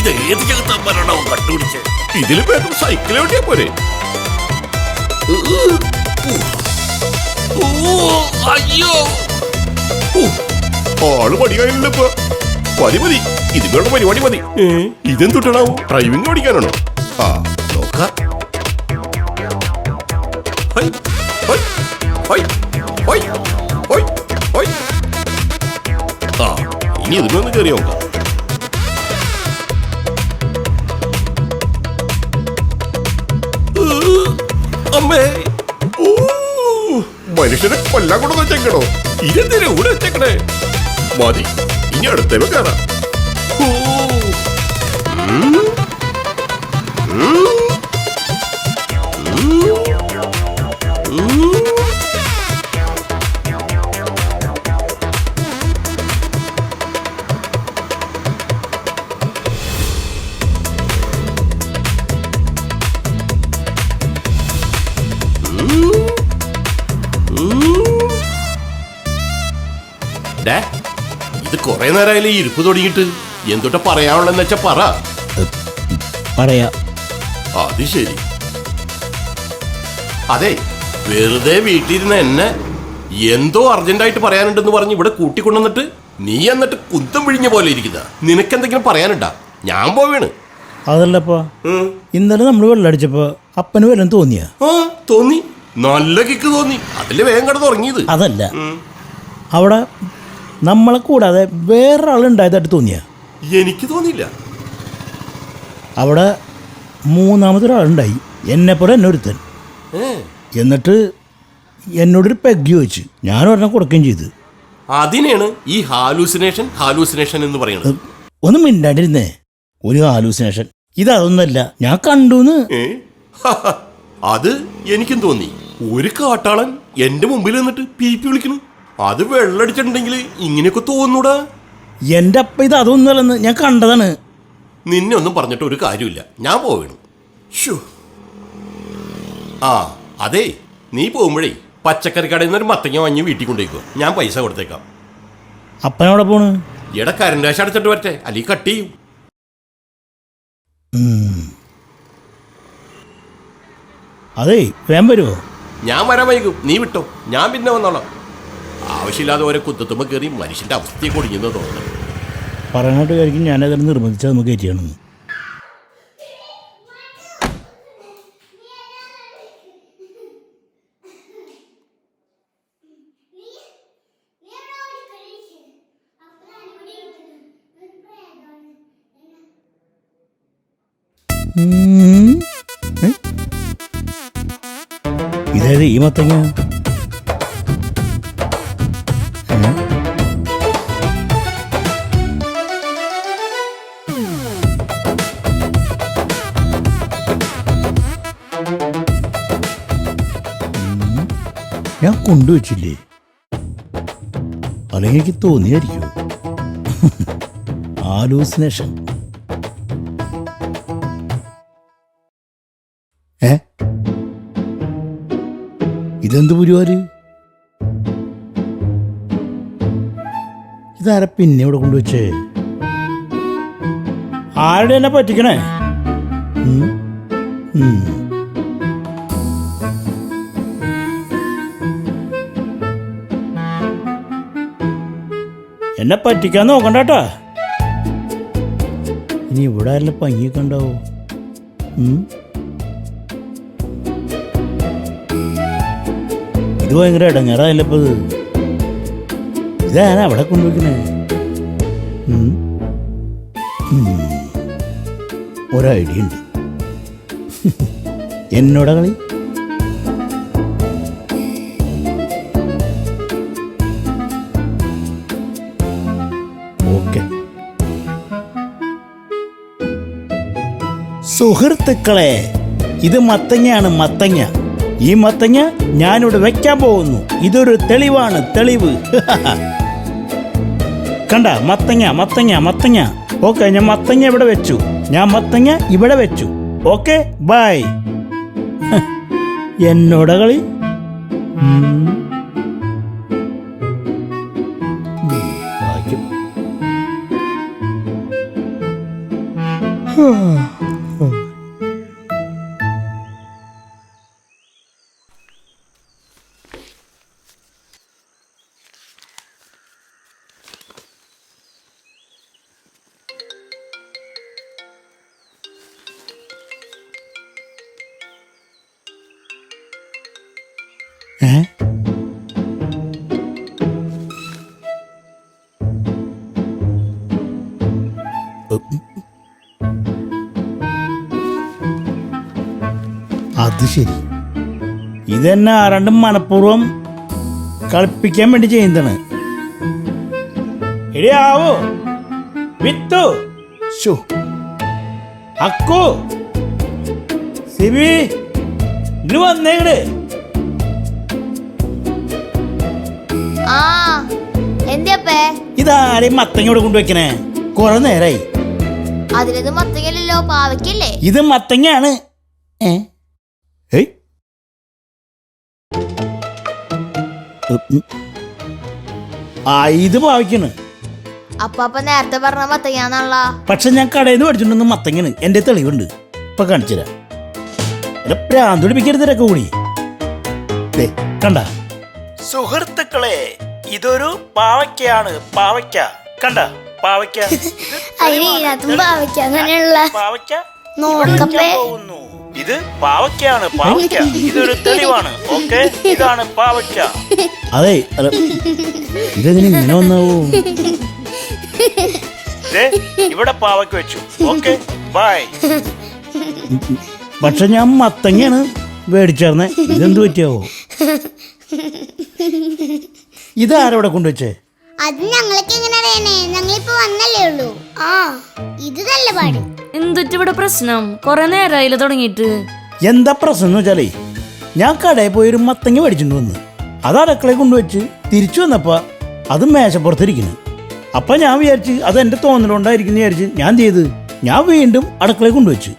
ഇത് ഏത് ജഗത്തമ്മനാണോ കണ്ടുപിടിച്ച് ഇതിൽ പേരും സൈക്കിൾ ഓടിയാ പോരെ അയ്യോ ആൾ പണിയായില്ല ഇപ്പൊ മതി മതി ഇതിനുള്ള പരിപാടി മതി ഇതെന്തുട്ടണാവും ഡ്രൈവിംഗ് പഠിക്കാനാണോ ആ നോക്കാം. ആ ഇനി ഇതിലൊന്ന് കയറി നോക്കാം. അമ്മേ. മനുഷ്യനെ കൊല്ലാൻ കൊണ്ടു വെച്ചേക്കണോ ഇതെന്തിനാ ഇവിടെ വെച്ചേക്കണേ? മതി ഇനി അടുത്തേക്ക് കയറാം ഡേ, ഇത് കുറെ നേരമായില്ലേ ഇരുപ്പ് തുടങ്ങിയിട്ട്? എന്തൊട്ട പറയാനുള്ളതെന്ന് വെച്ചാ പറ. പറയാ. അത് ശരി. അതെ വെറുതെ വീട്ടിലിരുന്ന എന്നെ എന്തോ അർജന്റായിട്ട് പറയാനുണ്ടെന്ന് പറഞ്ഞ് ഇവിടെ കൂട്ടിക്കൊണ്ടുവന്നിട്ട് നീ എന്നിട്ട് കുന്തം വിഴിഞ്ഞ പോലെ ഇരിക്കുന്ന. നിനക്കെന്തെങ്കിലും പറയാനുണ്ടാ? ഞാൻ പോവേണ്. അതല്ലപ്പാ. ഇന്നലെ നമ്മൾ വെള്ളടിച്ചപ്പോ അപ്പന് വല്ലതും തോന്നിയാ? തോന്നി. നല്ല കിക്ക് തോന്നി. അതിൽ വേഗം കിടന്ന് ഉറങ്ങിയത്. അതല്ല. അവിടെ നമ്മളെ കൂടാതെ വേറൊരാളുണ്ടായതായിട്ട് തോന്നിയ? എനിക്ക് തോന്നിയില്ല. അവിടെ മൂന്നാമത്തെ ഒരാളുണ്ടായി പോലെ എന്നെ ഒരുത്തൻ എന്നിട്ട് എന്നോടൊരു പെഗ് ചോദിച്ചു. ഞാൻ ഒരെണ്ണം കൊടുക്കുകയും ചെയ്തു. അതിനെയാണ് ഈ ഹാലൂസിനേഷൻ ഹാലൂസിനേഷൻ എന്ന് പറയുന്നത്. ഒന്ന് മിണ്ടാണ്ടിരുന്നേ. ഒരു ഹാലൂസിനേഷൻ ഇതൊന്നല്ല ഞാൻ കണ്ടുന്ന്. അത് എനിക്കും തോന്നി. ഒരു കാട്ടാളൻ എന്റെ മുമ്പിൽ നിന്നിട്ട് പി പി വിളിക്കുന്നു. അത് വെള്ളടിച്ചിട്ടുണ്ടെങ്കിൽ ഇങ്ങനെയൊക്കെ തോന്നൂടാ. എന്റെ അപ്പ ഇത് അതൊന്നുമല്ലെന്ന് ഞാൻ കണ്ടതാണ്. നിന്നെ ഒന്നും പറഞ്ഞിട്ട് ഒരു കാര്യമില്ല. ഞാൻ പോവേണു. ആ അതെ നീ പോകുമ്പോഴേ പച്ചക്കറി കടയിൽ നിന്ന് ഒരു മത്തങ്ങ വാങ്ങി വീട്ടിൽ കൊണ്ടുപോയിക്കോ. ഞാൻ പൈസ കൊടുത്തേക്കാം. അപ്പനവിടെ പോണ്? എടാ കരണ്ട് കാശ് അടച്ചിട്ട് വരട്ടെ. അല്ലെങ്കിൽ കട്ട് ചെയ്യും. അതെ വരുമോ ഞാൻ വരാൻ വൈകും. നീ വിട്ടോ. ഞാൻ പിന്നെ വന്നോളാം. ആവശ്യമില്ലാതെ ഓരോ കുത്തുമ്പോൾ കയറി മനുഷ്യന്റെ അവസ്ഥയെ കൊടിഞ്ഞെന്ന് തോന്നുന്നു പറയാനായിട്ട് കാര്യം ഞാനതിനെ നിർബന്ധിച്ചാൽ നമുക്ക് കയറ്റിയാണെന്ന്. ഇതായത് ഈ മത്തങ്ങ? ഞാൻ കൊണ്ടുവച്ചില്ലേ? അല്ലെങ്കിൽ എനിക്ക് തോന്നിയായിരിക്കും ആലൂസിനേഷൻ ഏ? ഇതെന്ത് പുരുവാര് ഇതാര പിന്നെ ഇവിടെ കൊണ്ടുവച്ചേ? ആരുടെ എന്നെ പറ്റിക്കണേ? ഉം. ഉം. എന്നെ പറ്റിക്കാൻ നോക്കണ്ട കേട്ടാ ഇനി ഇവിടെ അല്ല പങ്ങിയൊക്കെ ഉണ്ടാവോ? ഇത് ഭയങ്കര ഇടങ്ങേറായല്ലോ ഇപ്പൊ ഇത്? ഇതാരാ അവിടെ കൊണ്ടുവയ്ക്കണേ. ഒരൈഡിയ ഉണ്ട്. എന്നോടാ കളി? സുഹൃത്തുക്കളെ ഇത് മത്തങ്ങയാണ് മത്തങ്ങ. ഈ മത്തങ്ങ ഞാനിവിടെ വെക്കാൻ പോകുന്നു. ഇതൊരു തെളിവാണ് തെളിവ്. കണ്ട മത്തങ്ങ മത്തങ്ങ മത്തങ്ങ. ഓക്കെ ഞാൻ മത്തങ്ങ ഇവിടെ വെച്ചു. ഞാൻ മത്തങ്ങ ഇവിടെ വെച്ചു. Okay by. എന്നോട കളി. Hmm. ശരി. ഇതെന്നെ ആരണ്ടും മനഃപൂർവം കളിപ്പിക്കാൻ വേണ്ടി ചെയ്യുന്നതാണ്. എടിയാവോ വിത്തു. ശു അക്കു. സിബി ഇങ്ങട്. വന്നേക്കട് ആ എന്തിയപ്പേ? ഇതാരെയും മത്തങ്ങ ഇവിടെ കൊണ്ടുവെക്കണേ കുറെ നേരായി. അതിലത് മത്തങ്ങല്ലോ പാവയ്ക്കല്ലേ? ഇത് മത്തങ്ങയാണ്. ഏ? ആ ഇത് ഭാവിക്കാണ് അപ്പാപ്പ നേരത്തെ പറഞ്ഞ മത്തങ്ങാന്നുള്ള പക്ഷെ ഞാൻ കടയിൽ നിന്ന് പഠിച്ചിട്ടുണ്ടെന്ന് മത്തങ്ങന് എന്റെ തെളിവുണ്ട്. ഇപ്പൊ കാണിച്ചുതരാം എന്നെ പ്രാന്ത് പിടിപ്പിക്കരുതരൊക്കെ കൂടി. ദേ, കണ്ട. സുഹൃത്തുക്കളെ ഇതൊരു പാവയ്ക്കയാണ്. പാവയ്ക്ക. കണ്ട പാവയ്ക്ക. അതിന് ഇതിനകത്തും പാവയ്ക്ക അങ്ങനെയുള്ള പാവയ്ക്ക നോക്കപ്പേ. പോകുന്നു. ഇത് പാവയ്ക്കാണ് പാവയ്ക്ക. ഇതൊരു തെളിവാണ് ഓക്കെ? ഇതാണ് പാവയ്ക്ക. അതെ ഇതെങ്ങനെ ഇങ്ങനെ വന്നാവോ? ഇവിടെ പാവയ്ക്ക് വെച്ചു. Okay bye. പക്ഷെ ഞാൻ മത്തങ്ങയാണ് മേടിച്ചേർന്നെ. ഇതെന്ത് പറ്റിയാവോ? ഇതാരവിടെ കൊണ്ടുവച്ചേ? അത് ഞങ്ങൾക്ക് എങ്ങനെ ഞങ്ങളിപ്പോ വന്നല്ലേ ഉള്ളൂ. ആ ഇത് നല്ല പാട്. എന്തിട്ട് ഇവിടെ പ്രശ്നം? കൊറേ നേരായില്ല തുടങ്ങിയിട്ട്. എന്താ പ്രശ്നം എന്ന് വെച്ചാലേ ഞാൻ കടയിൽ പോയി ഒരു മത്തങ്ങ മേടിച്ചിട്ട് വന്ന്. അത് അടക്കളയിൽ കൊണ്ടുവച്ച് തിരിച്ചു വന്നപ്പോ അത് മേശപ്പുറത്തിരിക്കുന്നു. അപ്പൊ ഞാൻ വിചാരിച്ച് അത് എന്റെ തോന്നലുണ്ടായിരിക്കും വിചാരിച്ച് ഞാൻ എന്ത് ചെയ്ത്? ഞാൻ വീണ്ടും അടക്കളയിൽ കൊണ്ടുവച്ചു.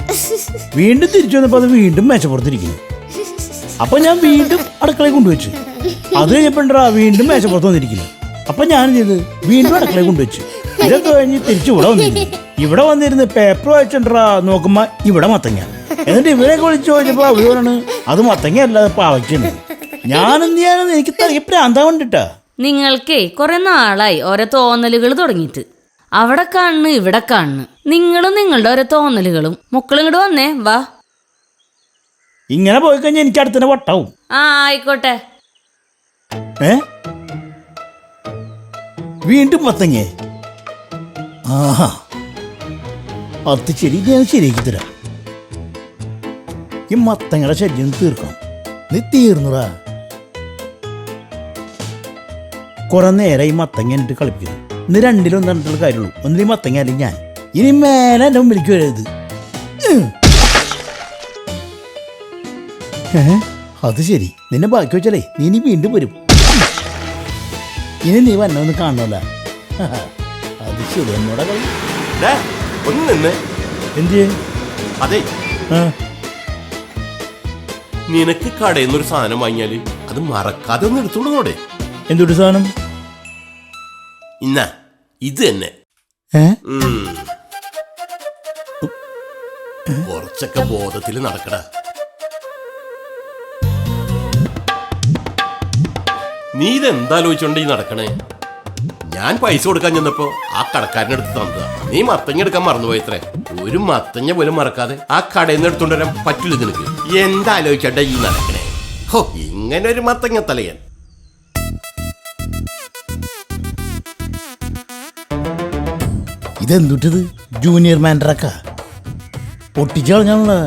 വീണ്ടും തിരിച്ചു വന്നപ്പോ അത് വീണ്ടും മേശപ്പുറത്തിരിക്കുന്നു. അപ്പൊ ഞാൻ വീണ്ടും അടക്കളയിൽ കൊണ്ടുവച്ചു. അത് കഴിഞ്ഞപ്പോണ്ടാ വീണ്ടും മേശപ്പുറത്ത് വന്നിരിക്കുന്നു. അപ്പൊ ഞാൻ ചെയ്ത് വീണ്ടും അടുക്കളയിൽ കൊണ്ടുവച്ചു. ഇതൊക്കെ കഴിഞ്ഞ് തിരിച്ചു ഇവിടെ വന്നിരുന്നു. ഇവിടെ വന്നിരുന്ന് പേപ്പർ വായിച്ചിട്ടാ നോക്കുമ്പോ ഇവിടെ മത്തങ്ങ. എന്നിട്ട് ഇവരെ വിളിച്ചു ചോദിച്ചപ്പോ അവരോടാണ് അത് മത്തങ്ങ അല്ല പാവയ്ക്കാണ് ഞാൻ എന്ത് ചെയ്യാനെന്ന് എനിക്ക് തനിക്ക് പ്രാന്താ കൊണ്ടിട്ടാ. നിങ്ങൾക്കേ കുറെ നാളായി ഓരോ തോന്നലുകൾ തുടങ്ങിയിട്ട്. അവിടെ കാണുന്നു ഇവിടെ കാണുന്നു നിങ്ങളും നിങ്ങളുടെ ഓരോ തോന്നലുകളും. മക്കളും ഇങ്ങോട്ട് വന്നേ വാ. ഇങ്ങനെ പോയി കഴിഞ്ഞാൽ എനിക്ക് അടുത്തന്നെ വട്ടാവും. ആ ആയിക്കോട്ടെ. ഏ? വീണ്ടും മത്തങ്ങേ ആഹാ. അത് ശരി ഞാൻ ശരിയാക്കി തരാം. ഈ മത്തങ്ങയുടെ ശല്യം തീർക്കണം. നീ തീർന്നുടാ. കുറെ നേരം ഈ മത്തങ്ങ എന്നിട്ട് കളിപ്പിക്കുന്നു. ഇന്ന് രണ്ടിലും രണ്ടുള്ള കാര്യമുള്ളൂ. ഒന്നിൽ മത്തങ്ങ അല്ലെങ്കിൽ ഞാൻ. ഇനി മേലെ എന്റെ മുമ്പിലേക്ക് വരരുത്? അത് ശരി. നിന്നെ ബാക്കി വെച്ചാലേ നീ ഇനി വീണ്ടും വരും. ഇനി നീ വന്നൊന്ന് കാണണല്ല? അത് ശരി എന്നോടെ കളി. ഒന്ന് നിന്ന്. എന്ത്? അതെ. നിനക്ക് കടയിൽ നിന്നൊരു ഒരു സാധനം വാങ്ങിയാൽ അത് മറക്കാതെ ഒന്ന് എടുത്തോളൂടെ എന്തൊരു സാധനം? ഇന്ന ഇത് തന്നെ. കുറച്ചൊക്കെ ബോധത്തിൽ നടക്കട. നീ ഇതെന്താലോചിച്ചോണ്ട് ഈ നടക്കണേ? ഞാൻ പൈസ കൊടുക്കാൻ ചെന്നപ്പോ ആ കടക്കാരന്റെ അടുത്ത് തന്നതാ. നീ മത്തങ്ങ എടുക്കാൻ മറന്നുപോയത്രേ. ഒരു മത്തങ്ങ പോലും മറക്കാതെ ആ കടയിൽ നിന്ന് എടുത്തോണ്ട് വരാൻ പറ്റില്ല നിനക്ക്. എന്താലോചിച്ചണ്ട ഈ നടക്കണേ? ഹോ ഇങ്ങനെ ഒരു മത്തങ്ങ തലയൻ. ഇതെന്തുട്ടത്? ജൂനിയർ മാൻഡറക്ക പൊട്ടിച്ചു കളഞ്ഞാണല്ലോ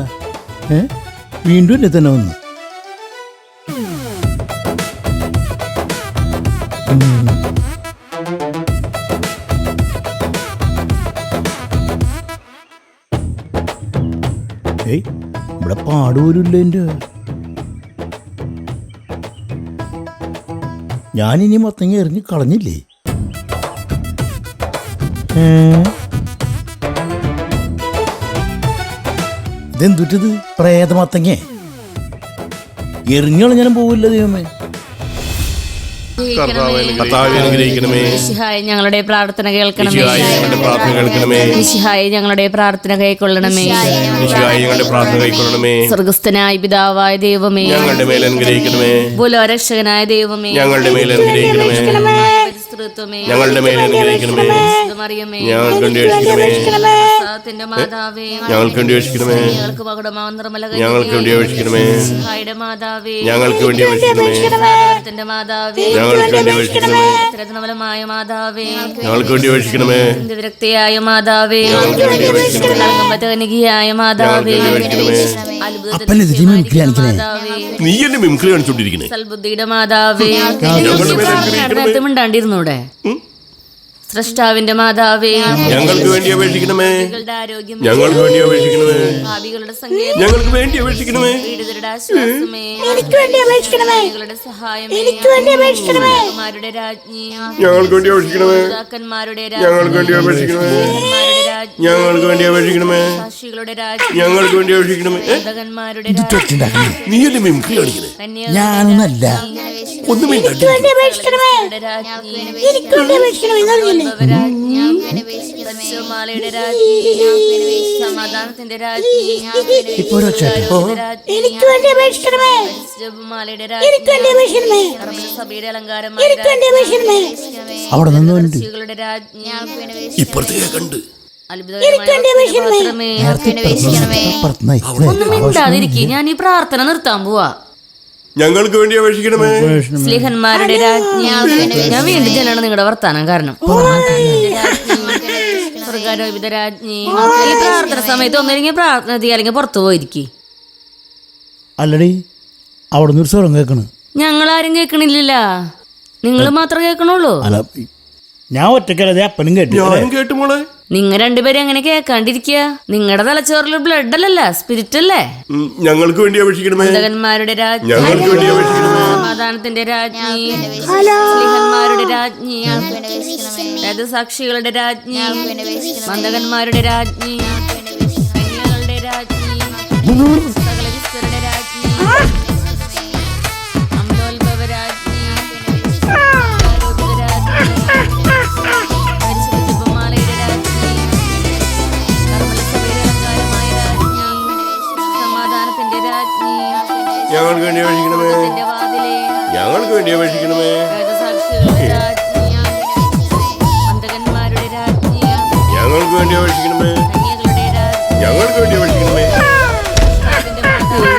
വീണ്ടും എന്നെ തന്നെ വന്നു. പാടുപോലുമില്ല എന്റെ ഞാനിനി മത്തങ്ങ എറിഞ്ഞ് കളഞ്ഞില്ലേ? ഇതെന്തുറ്റത്? പ്രേതമത്തങ്ങേ. ഞാൻ പോവില്ല ദൈവമേ. അനുഗ്രഹിക്കണമേ. മിശിഹായെ ഞങ്ങളുടെ പ്രാർത്ഥന കേൾക്കണമേ. ഞങ്ങളുടെ പ്രാർത്ഥന കേൾക്കണമേ. മിശിഹായെ ഞങ്ങളുടെ പ്രാർത്ഥന കൈക്കൊള്ളണമേ. ഞങ്ങളുടെ പ്രാർത്ഥന കൈക്കൊള്ളണമേ. സ്വർഗസ്ഥനായ പിതാവായ ദൈവമേ. ഞങ്ങളുടെ മേൽ അനുഗ്രഹിക്കണമേ. ഭൂലോരക്ഷകനായ ദൈവമേ. ഞങ്ങളുടെ മേൽ അനുഗ്രഹിക്കണമേ. ഞങ്ങളുടെ മേൽ അനുഗ്രഹിക്കണമേ. മറിയമേ വേണ്ടി മാതാവേ ഞങ്ങൾക്ക് വേണ്ടി വേഷിക്കണമേ ഞങ്ങൾക്ക് മകുടമാവും നിർമ്മല ഞങ്ങൾക്ക് വേണ്ടി അപേക്ഷിക്കണമേ. സഹായിയുടെ മാതാവേ. ഞങ്ങൾക്ക് വേണ്ടി അപേക്ഷിക്കണമേ. സാഗരത്തിന്റെ മാതാവേ. ഞങ്ങൾക്ക് വേണ്ടി അപേക്ഷിക്കണമേ. രത്നമലമായ മാതാവേ. ഞങ്ങൾക്ക് വേണ്ടി അപേക്ഷിക്കണമേ. വിരക്തിയായ മാതാവേ. ഞങ്ങൾക്ക് വേണ്ടി വേഷിക്കണമേ കനികയായ മാതാവേ. നീ എന്നെ മിംക്രി കാണിച്ചോണ്ടിരിക്കണേ. സൽബുദ്ധിയുടെ മാതാവേ. മിണ്ടാണ്ടിരുന്നൂടെ. സൃഷ്ടാവിന്റെ മാതാവേ ഞങ്ങൾക്ക് വേണ്ടി അപേക്ഷിക്കണമേ. ഞങ്ങൾക്ക് വേണ്ടി അപേക്ഷിക്കണമേ. ഭാവികളുടെ സങ്കേതം ഞങ്ങൾക്ക് വേണ്ടി അപേക്ഷിക്കണമേ. പീഡിതരുടെ ആശ്വാസമേ. എനിക്ക് വേണ്ടി അപേക്ഷിക്കണമേ. എനിക്ക് വേണ്ടി അപേക്ഷിക്കണമേ. മാരുടെ രാജ്ഞി. ഞങ്ങൾക്ക് വേണ്ടി അപേക്ഷിക്കണമേ. പിതാക്കന്മാരുടെ ഞങ്ങൾക്ക് വേണ്ടി അപേക്ഷിക്കണമേ. ഞങ്ങൾക്ക് വേണ്ടി അപേക്ഷിക്കണമേ. സാക്ഷികളുടെ രാജ്ഞി. ഞങ്ങൾക്ക് വേണ്ടി അപേക്ഷിക്കണമേ. ഏ? മതകന്മാരുടെ രാജ്ഞി. ഉണ്ടാക്കണേ നീ എന്നെ മിമിക്രി കന്യകളുടെ ഞാനൊന്നല്ല. ഒന്നും എനിക്ക് വേണ്ടി അപേക്ഷിക്കണമേ. എനിക്ക് വേണ്ടി അപേക്ഷിക്കണമേ. സമാധാനത്തിന്റെ. എനിക്ക് വേണ്ടി അപേക്ഷിക്കണമേ എനിക്ക് വേണ്ടി രാജ്ഞി അപേക്ഷിക്കണമേ സഭയുടെ അലങ്കാരമായ എനിക്ക് വേണ്ടി അപേക്ഷിക്കണമേ അവിടെ നിന്നുകൊണ്ട് ഇപ്പുറത്തേക്ക് കണ്ട്. ഞാൻ ഈ പ്രാർത്ഥന നിർത്താൻ പോവാ. ഞങ്ങൾക്ക് വേണ്ടി അപേക്ഷിക്കണമേ. സ്ലിഹന്മാരുടെ രാജ്ഞി ഞാൻ വീണ്ടും ചെല്ലാണ് നിങ്ങളുടെ വർത്താനം കാരണം. സ്വർഗാരോപിത രാജ്ഞി പ്രാർത്ഥന സമയത്ത് ഒന്നില്ലെങ്കിൽ പ്രാർത്ഥന ചെയ്യാ അല്ലെങ്കിൽ പുറത്തു പോയിരിക്കും. അല്ലടി അവിടെ നിന്ന് ഒരു സ്വരം കേൾക്കണ് ഞങ്ങൾ ആരും കേൾക്കണില്ല നിങ്ങൾ മാത്രം കേൾക്കണുള്ളൂ ഞാൻ ഒറ്റക്കല്ലേ അപ്പനും കേട്ടു കേട്ടു മോളെ. നിങ്ങൾ രണ്ടുപേരും എങ്ങനെ കേൾക്കാണ്ടിരിക്കുക നിങ്ങളുടെ തലച്ചോറിൽ ബ്ലഡ് അല്ലല്ല സ്പിരിറ്റ് അല്ലേ ഞങ്ങൾക്ക് വേണ്ടി അപേക്ഷിക്കണമേ. മതകന്മാരുടെ രാജ്ഞി. ഞങ്ങൾക്ക് വേണ്ടി അപേക്ഷിക്കണമേ. സമാധാനത്തിന്റെ രാജ്ഞി. സ്ലിഹന്മാരുടെ രാജ്ഞി. രഥസാക്ഷികളുടെ രാജ്ഞി. മന്ദകന്മാരുടെ രാജ്ഞി. രാജ്ഞി. രാജ്ഞി. ഞങ്ങൾക്ക് വേണ്ടി അപേക്ഷിക്കണമേ ഞങ്ങൾക്ക് വേണ്ടി അപേക്ഷിക്കണമേ ഞങ്ങൾക്ക് വേണ്ടി അപേക്ഷിക്കണമേ കന്യകളുടെ രാജ്ഞി ഞങ്ങൾക്ക് വേണ്ടി അപേക്ഷിക്കണമേ അതിന്റെ മാതാവേ,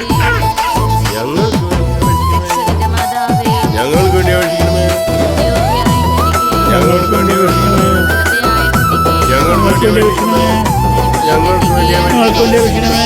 ഞങ്ങൾക്ക് വേണ്ടി അപേക്ഷിക്കണമേ രക്ഷകന്റെ ഞങ്ങൾക്ക് വേണ്ടി അപേക്ഷിക്കണമേ ഞങ്ങൾക്ക് വേണ്ടി അപേക്ഷിക്കണമേ ഞങ്ങൾക്ക് വേണ്ടി അപേക്ഷിക്കണമേ ഞങ്ങൾക്ക് വേണ്ടി അപേക്ഷിക്കണമേ